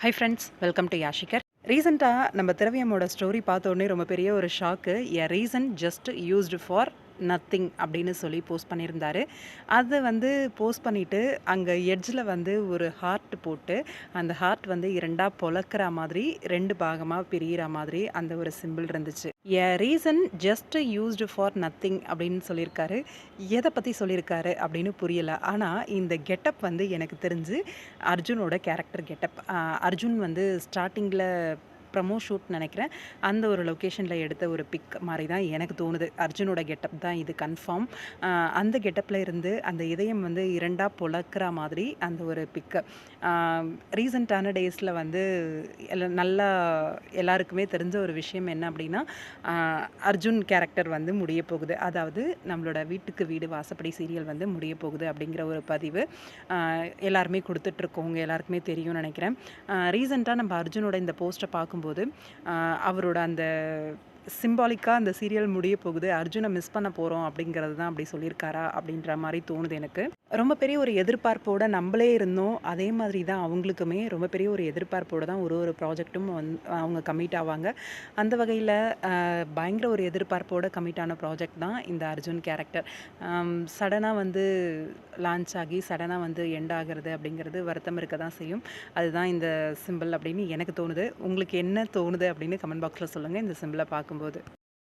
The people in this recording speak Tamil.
ஹை ஃப்ரெண்ட்ஸ் வெல்கம் டு யாஷிகர் ரீசெண்டாக நம்ம திரவியமோட ஸ்டோரி பார்த்த உடனே ரொம்ப பெரிய ஒரு shock a reason just used for nothing அப்படின்னு சொல்லி போஸ்ட் பண்ணியிருந்தார். அது வந்து போஸ்ட் பண்ணிவிட்டு அங்கே எட்ஜில் வந்து ஒரு ஹார்ட் போட்டு அந்த ஹார்ட் வந்து இரண்டாக பொழக்கிற மாதிரி ரெண்டு பாகமாக பிரிகிற மாதிரி அந்த ஒரு சிம்பிள் இருந்துச்சு. A reason just used for nothing அப்படின்னு சொல்லியிருக்காரு. எதை பற்றி சொல்லியிருக்காரு அப்படின்னு புரியலை. ஆனால் இந்த கெட்டப் வந்து எனக்கு தெரிஞ்சு அர்ஜுனோட கேரக்டர் கெட்டப் அர்ஜுன் வந்து ஸ்டார்டிங்கில் ப்ரமோ ஷூட் நினைக்கிறேன். அந்த ஒரு லொக்கேஷனில் எடுத்த ஒரு பிக் மாதிரி தான் எனக்கு தோணுது. அர்ஜுனோட கெட்டப் தான் இது கன்ஃபார்ம் அந்த கெட்டப்பில் இருந்து அந்த இதயம் வந்து இரண்டாக பொழக்கிற மாதிரி அந்த ஒரு பிக்கு ரீசண்டான டேஸில் வந்து எல்லாம் நல்லா எல்லாருக்குமே தெரிஞ்ச ஒரு விஷயம் என்ன அப்படின்னா அர்ஜுன் கேரக்டர் வந்து முடிய போகுது. அதாவது நம்மளோட வீட்டுக்கு வீடு வாசப்படி சீரியல் வந்து முடிய போகுது அப்படிங்கிற ஒரு பதிவு எல்லாருமே கொடுத்துட்ருக்கோங்க எல்லாருக்குமே தெரியும்னு நினைக்கிறேன். ரீசெண்டாக நம்ம அர்ஜுனோட இந்த போஸ்ட்டை பார்க்கும்போது அவரோட அந்த சிம்பாலிக்காக அந்த சீரியல் முடிய போகுது. அர்ஜுனை மிஸ் பண்ண போகிறோம் அப்படிங்கிறது தான் அப்படி சொல்லியிருக்காரா அப்படின்ற மாதிரி தோணுது எனக்கு. ரொம்ப பெரிய ஒரு எதிர்பார்ப்போட நம்மளே இருந்தோம். அதே மாதிரி தான் அவங்களுக்குமே ரொம்ப பெரிய ஒரு எதிர்பார்ப்போடு தான் ஒரு ஒரு ப்ராஜெக்ட்டும் வந் அவங்க கமிட் ஆவாங்க. அந்த வகையில் பயங்கர ஒரு எதிர்பார்ப்போட கமிட் ஆன ப்ராஜெக்ட் தான் இந்த அர்ஜுன் கேரக்டர் சடனாக வந்து லான்ச் ஆகி சடனாக வந்து எண்ட் ஆகிறது அப்படிங்கிறது வருத்தம் இருக்க தான் செய்யும். அதுதான் இந்த சிம்பிள் அப்படின்னு எனக்கு தோணுது. உங்களுக்கு என்ன தோணுது அப்படின்னு கமெண்ட் பாக்ஸில் சொல்லுங்கள் இந்த சிம்பிளை பார்க்கும்போது